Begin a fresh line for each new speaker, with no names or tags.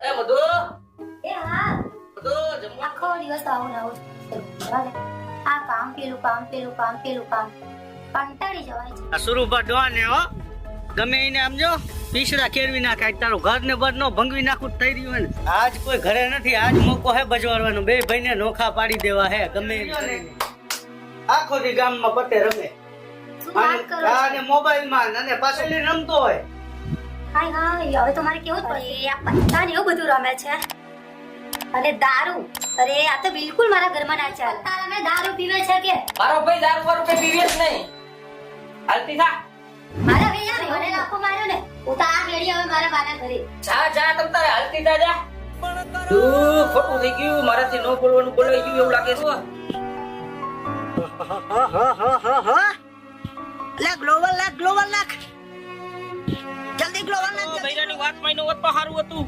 એ મધુ
એ હા.
મધુ જમવા
આખો દિવસ આવું ને આવું આ કામ પેલું કામ પેલું કામ પેલું કામ. કંટાળી જવાય છે.
આ સુરુભા ડોહાને હો. ગમે એને સમજો પીસરા કેળવી નાખાય તારું ઘર ને બર નો ભંગવી નાખું જ થઈ રહ્યું ને. આજ કોઈ ઘરે નથી આજ મોકો હે બજવાડવાનો બે ભાઈને નોખા પાડી દેવા હે ગમે આખો દી ગામમાં પતે રમે.
મોબાઈલમાં
અને પાછો રમતો હોય.
હાય હાય હવે તો મારે કેવું જ પડે. આ પત્તા ને એવું બધું રમે છે. અને દારૂ. અરે આ તો બિલકુલ મારા ઘરમાં ના ચાલે. તારા દારૂ પીવે છે કે?
મારો ભાઈ દારૂ વારૂ કઈ પીવે જ નહીં. હાલતી થા.
મારા ભાઈ મને લાખો માર્યો ને. હું તો આ ઘડી હવે મારા બાના ઘરે.
જા જા તમ તારે હાલતી થા જા. તું ખોટું થઈ ગયું. મારાથી ન બોલવાનું બોલાઈ ગયું એવું લાગે છે.
લે ગ્લોબલ લાખ ગ્લોબલ લાખ. એકલો વાર
નથી વાત મહિનો હોત તો સારું હતું.